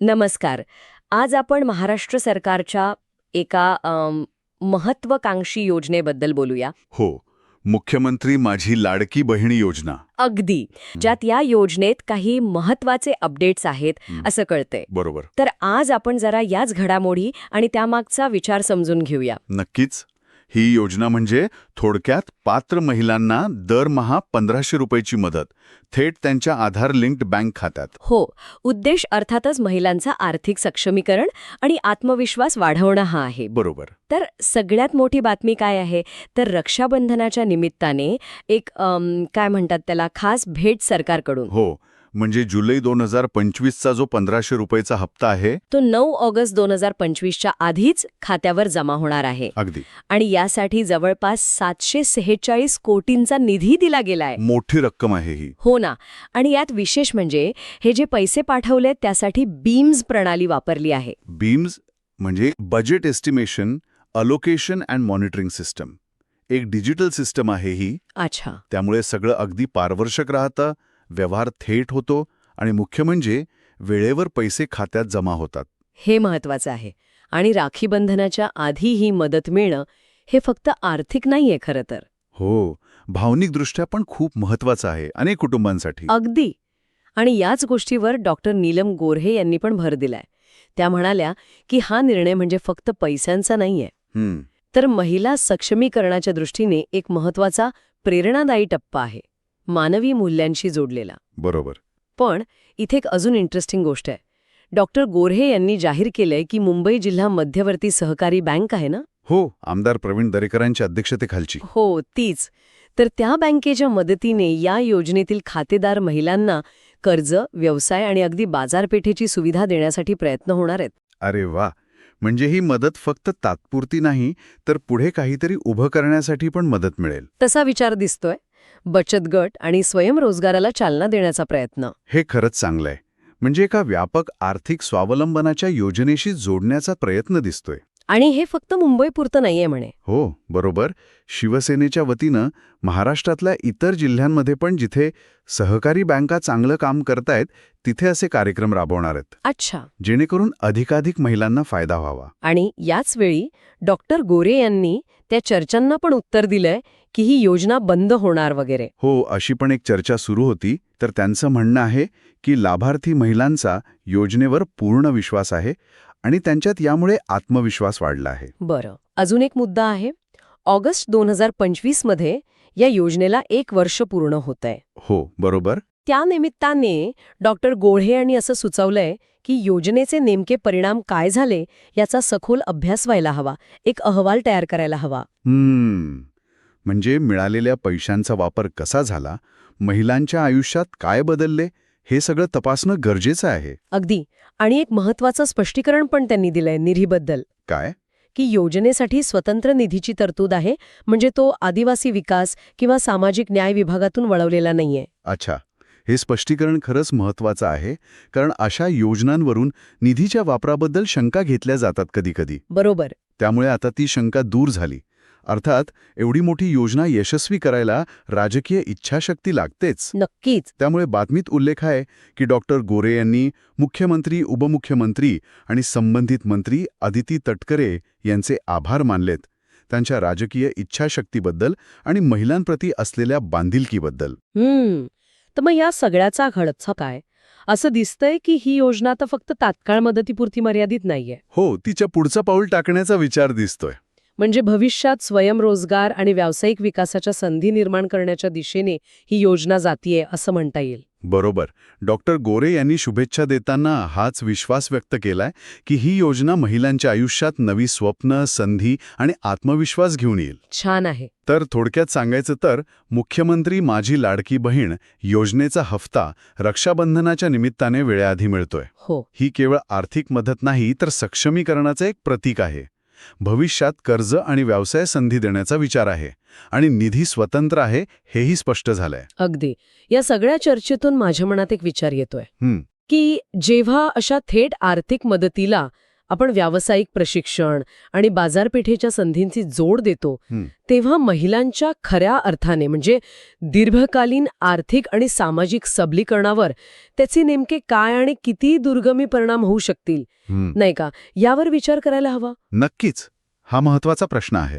नमस्कार. आज आपण महाराष्ट्र सरकारच्या एका महत्वाकांक्षी योजनेबद्दल बोलूया. हो. मुख्यमंत्री माझी लाडकी बहिणी योजना. अगदी. ज्यात या योजनेत काही महत्त्वाचे अपडेट्स आहेत. असं कळतंय. बरोबर. तर आज आपण जरा याच घडामोडी आणि त्यामागचा विचार समजून घेऊया. नक्कीच. ही योजना म्हणजे थोडक्यात पात्र महिलांना दरमहा पंधराशे रुपयाची मदत. थेट त्यांच्या आधार लिंक्ड बँक खात्यात. हो उद्देश अर्थातच महिलांचा आर्थिक सक्षमीकरण आणि आत्मविश्वास वाढवणं हा आहे. बरोबर. तर सगळ्यात मोठी बातमी काय आहे? तर रक्षाबंधनाच्या निमित्ताने एक अम, काय म्हणतात त्याला? खास भेट सरकारकडून. हो म्हणजे जुलै दोन हजार पंचवीसचा जो पंधराशे रुपयाचा हप्ता आहे तो नऊ ऑगस्ट दोन हजार पंचवीसच्या आधीच खात्यावर जमा होणार आहे. अगदी. आणि यासाठी जवळपास सातशे सेहेचाळीस कोटींचा निधी दिला गेलाय. मोठी रक्कम आहे ही. हो ना. आणि यात विशेष म्हणजे हे जे पैसे पाठवलेत त्यासाठी बीम्स प्रणाली वापरली आहे. बीम्स म्हणजे budget estimation allocation and monitoring system. एक डिजिटल सिस्टम आहे ही. अच्छा. त्यामुळे सगळं अगदी पारदर्शक राहतं. व्यवहार थेट होतो आणि मुख्य म्हणजे वेळेवर पैसे खात्यात जमा होतात. हे महत्वाचं आहे आणि राखी बंधनाच्या आधी ही मदत मिळणं हे फक्त आर्थिक नाहीये खरं तर. हो भावनिकदृष्ट्या पण खूप महत्वाचं आहे अनेक कुटुंबांसाठी. अगदी. आणि याच गोष्टीवर डॉक्टर नीलम गोऱ्हे यांनी पण भर दिलाय. त्या म्हणाल्या की हा निर्णय म्हणजे फक्त पैशांचा नाहीये. तर महिला सक्षमीकरणाच्या दृष्टीने एक महत्त्वाचा प्रेरणादायी टप्पा आहे. मानवी मूल्यांशी जोडलेला. बरोबर. पण इथे एक अजून इंटरेस्टिंग गोष्ट आहे. डॉक्टर गोऱ्हे यांनी जाहीर केलंय की मुंबई जिल्हा मध्यवर्ती सहकारी बँक आहे ना? हो आमदार प्रवीण दरेकरांच्या अध्यक्षतेखालची. हो तीच. तर त्या बँकेच्या मदतीने या योजनेतील खातेदार महिलांना कर्ज व्यवसाय आणि अगदी बाजारपेठेची सुविधा देण्यासाठी प्रयत्न होणार आहेत. अरे वा! म्हणजे ही मदत फक्त तात्पुरती नाही तर पुढे काहीतरी उभं करण्यासाठी पण मदत मिळेल. तसा विचार दिसतोय. बचत गट आणि स्वयंरोजगाराला चालना देण्याचा प्रयत्न. हे खरंच चांगलं आहे म्हणजे एका व्यापक आर्थिक स्वावलंबनाच्या योजनेशी जोडण्याचा प्रयत्न दिसतोय. आणि हे फक्त मुंबईपुरतं नाहीये म्हणे. हो बरोबर. शिवसेनेच्या वतीनं महाराष्ट्रातल्या इतर जिल्ह्यांमध्ये पण जिथे सहकारी बँका चांगलं काम करतायत तिथे असे कार्यक्रम राबवणार आहेत. अच्छा. जेणेकरून अधिकाधिक महिलांना फायदा व्हावा. आणि याच वेळी डॉक्टर गोरे यांनी त्या चर्चांना पण उत्तर दिलंय की ही योजना बंद होणार वगैरे. हो अशी पण एक चर्चा सुरू होती. तर त्यांचं म्हणणं आहे की लाभार्थी महिलांचा योजनेवर पूर्ण विश्वास आहे. आणि त्यांच्यात यामुळे आत्मविश्वास वाढला आहे. बरं. अजून एक मुद्दा आहे. ऑगस्ट दोन हजार पंचवीसमध्ये या योजनेला एक वर्ष पूर्ण होत आहे हो बरोबर. त्या निमित्ताने डॉक्टर गोळहे यांनी असं सुचवलंय की योजनेचे नेमके परिणाम काय झाले याचा सखोल अभ्यास व्हायला हवा. एक अहवाल तयार करायला हवा. म्हणजे मिळालेल्या पैशांचा वापर कसा झाला? महिलांच्या आयुष्यात काय बदलले? हे सगळं तपासणं गरजेचं आहे. अगदी. आणि एक महत्वाचं स्पष्टीकरण पण त्यांनी दिलंय निधीबद्दल. काय? की योजनेसाठी स्वतंत्र निधीची तरतूद आहे म्हणजे तो आदिवासी विकास किंवा सामाजिक न्याय विभागातून वळवलेला नाहीये. अच्छा. हे स्पष्टीकरण खरंच महत्वाचं आहे कारण अशा योजनांवरून निधीच्या वापराबद्दल शंका घेतल्या जातात कधीकधी. बरोबर. त्यामुळे आता ती शंका दूर झाली. अर्थात एवढी मोठी योजना यशस्वी करायला राजकीय इच्छाशक्ती लागतेच. नक्कीच. त्यामुळे बातमीत उल्लेख आहे की डॉक्टर गोरे यांनी मुख्यमंत्री उपमुख्यमंत्री आणि संबंधित मंत्री अदिती तटकरे यांचे आभार मानलेत. त्यांच्या राजकीय इच्छाशक्तीबद्दल आणि महिलांप्रती असलेल्या बांधिलकीबद्दल. तर मग या सगळ्याचा घडचा काय? असं दिसतंय की ही योजना तर फक्त तात्काळ मदतीपुरती मर्यादित नाहीये. हो तिच्या पुढचं पाऊल टाकण्याचा विचार दिसतोय. म्हणजे भविष्यात स्वयंरोजगार आणि व्यावसायिक विकासाच्या संधी निर्माण करण्याच्या दिशेने ही योजना जातीये असं म्हणता येईल. बरोबर. डॉक्टर गोरे यांनी शुभेच्छा देताना हाच विश्वास व्यक्त केलाय की ही योजना महिलांच्या आयुष्यात नवी स्वप्न संधी आणि आत्मविश्वास घेऊन येईल. छान आहे. तर थोडक्यात सांगायचं तर मुख्यमंत्री माझी लाडकी बहीण योजनेचा हफ्ता रक्षाबंधनाच्या निमित्ताने वेळेआधी मिळतोय. हो. ही केवळ आर्थिक मदत नाही तर सक्षमीकरणाचं एक प्रतीक आहे. भविष्यात कर्ज आणि व्यवसाय संधी देण्याचा विचार आहे आणि निधी स्वतंत्र आहे हेही स्पष्ट झालंय. अगदी. या सगळ्या चर्चेतून माझ्या मनात एक विचार येतोय. की जेव्हा अशा थेट आर्थिक मदतीला आपण व्यावसायिक प्रशिक्षण आणि बाजारपेठेच्या संधींची जोड देतो. तेव्हा महिलांच्या खऱ्या अर्थाने म्हणजे दीर्घकालीन आर्थिक आणि सामाजिक सबलीकरणावर त्याचे नेमके काय आणि किती दुर्गमी परिणाम होऊ शकतील? नाही का? यावर विचार करायला हवा. नक्कीच. हा महत्त्वाचा प्रश्न आहे.